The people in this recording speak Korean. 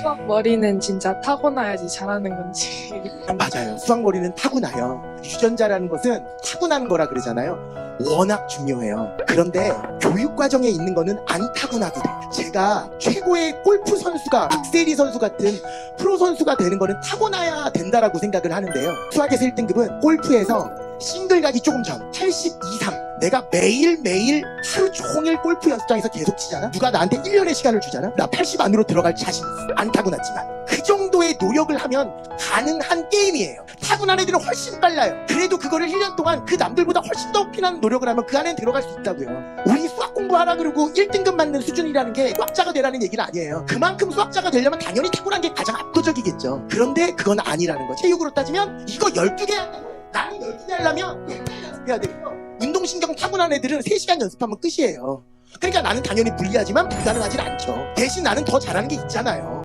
수학 머리는 진짜 타고나야지 잘하는 건지. 맞아요. 수학머리는 타고나요. 유전자라는 것은 타고나는 거라 그러잖아요. 워낙 중요해요. 그런데 교육 과정에 있는 거는 안 타고나도 돼. 제가 최고의 골프 선수가 박세리 선수 같은 프로 선수가 되는 거는 타고나야 된다라고 생각을 하는데요. 수학에서 1등급은 골프에서 싱글 가기 조금 전, 82, 3. 내가 매일매일 하루 종일 골프 연습장에서 계속 치잖아? 누가 나한테 1년의 시간을 주잖아? 나 80 안으로 들어갈 자신 있어. 안 타고났지만. 그 정도의 노력을 하면 가능한 게임이에요. 타고난 애들은 훨씬 빨라요. 그래도 그거를 1년 동안 그 남들보다 훨씬 더 피난 노력을 하면 그 안에 들어갈 수 있다고요. 우리 수학 공부하라 그러고 1등급 맞는 수준이라는 게 수학자가 되라는 얘기는 아니에요. 그만큼 수학자가 되려면 당연히 타고난 게 가장 압도적이겠죠. 그런데 그건 아니라는 거. 체육으로 따지면 이거 12개 나는 12개 하려면 연습해야 되고요. 운동신경 타고난 애들은 3시간 연습하면 끝이에요. 그러니까 나는 당연히 불리하지만 불가능하진 않죠. 대신 나는 더 잘하는 게 있잖아요.